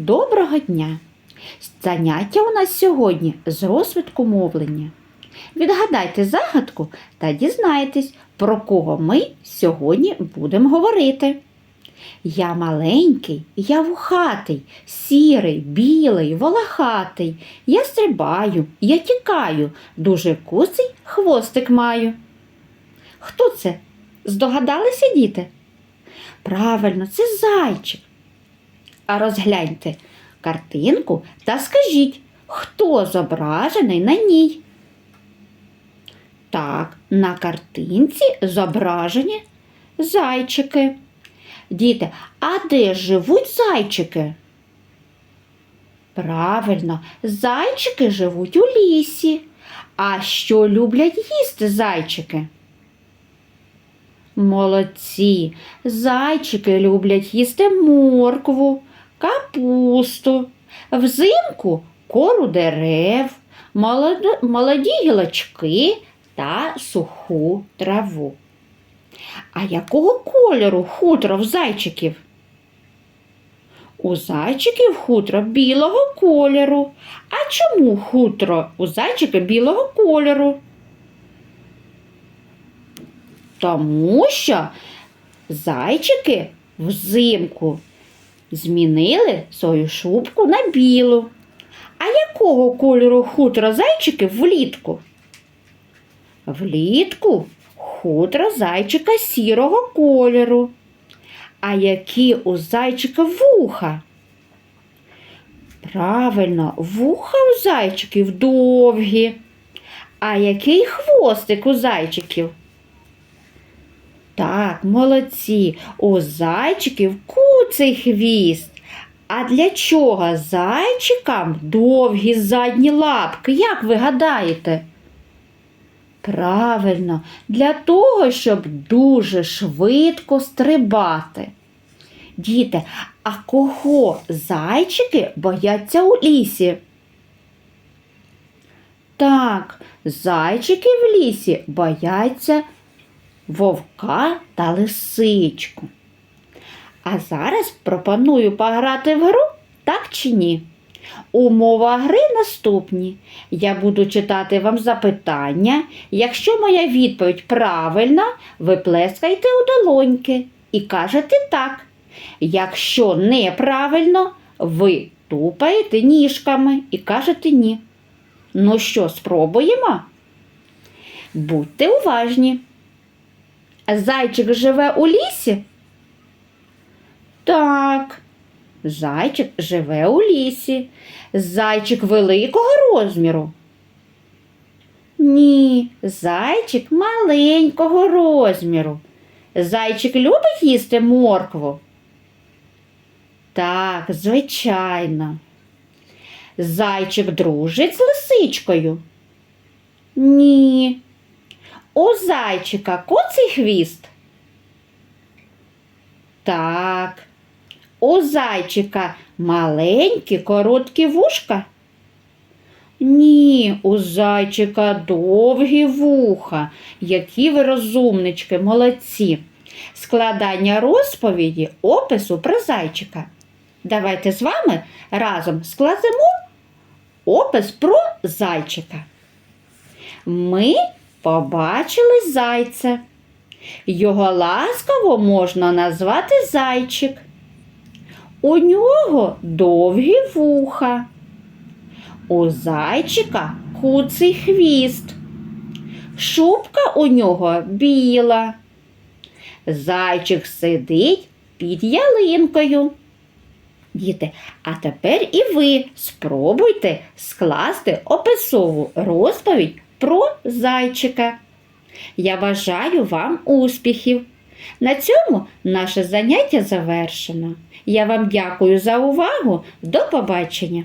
Доброго дня! Заняття у нас сьогодні з розвитку мовлення. Відгадайте загадку та дізнаєтесь, про кого ми сьогодні будемо говорити. Я маленький, я вухатий, сірий, білий, волохатий. Я стрибаю, я тікаю, дуже куций хвостик маю. Хто це? Здогадалися діти? Правильно, це зайчик. А розгляньте картинку та скажіть, хто зображений на ній. Так, на картинці зображені зайчики. Діти, а де живуть зайчики? Правильно, зайчики живуть у лісі. А що люблять їсти зайчики? Молодці, зайчики люблять їсти моркву, капусту, взимку кору дерев, молоді, гілочки та суху траву. А якого кольору хутро в зайчиків? У зайчиків хутро білого кольору. А чому хутро у зайчика білого кольору? Тому що зайчики взимку змінили свою шубку на білу. А якого кольору хутро зайчиків влітку? Влітку хутро зайчика сірого кольору. А які у зайчика вуха? Правильно, вуха у зайчиків довгі. А який хвостик у зайчиків? Так, молодці, у зайчиків куций хвіст. А для чого зайчикам довгі задні лапки? Як ви гадаєте? Правильно, для того, щоб дуже швидко стрибати. Діти, а кого зайчики бояться у лісі? Так, зайчики в лісі бояться вовка та лисичку. А зараз пропоную пограти в гру так чи ні. Умова гри наступні. Я буду читати вам запитання. Якщо моя відповідь правильна, ви плескайте у долоньки і кажете так. Якщо неправильно, ви тупаєте ніжками і кажете ні. Ну що, спробуємо? Будьте уважні. Зайчик живе у лісі? Так. Зайчик живе у лісі. Зайчик великого розміру. Ні, зайчик маленького розміру. Зайчик любить їсти моркву? Так, звичайно. Зайчик дружить з лисичкою? Ні. У зайчика коций хвіст? Так. У зайчика маленькі короткі вушка? Ні, у зайчика довгі вуха. Які ви розумнички, молодці. Складання розповіді опису про зайчика. Давайте з вами разом складемо опис про зайчика. Ми побачили зайця. Його ласково можна назвати зайчик. У нього довгі вуха. У зайчика куций хвіст. Шубка у нього біла. Зайчик сидить під ялинкою. Діти, а тепер і ви спробуйте скласти описову розповідь про зайчика. Я бажаю вам успіхів! На цьому наше заняття завершено. Я вам дякую за увагу. До побачення!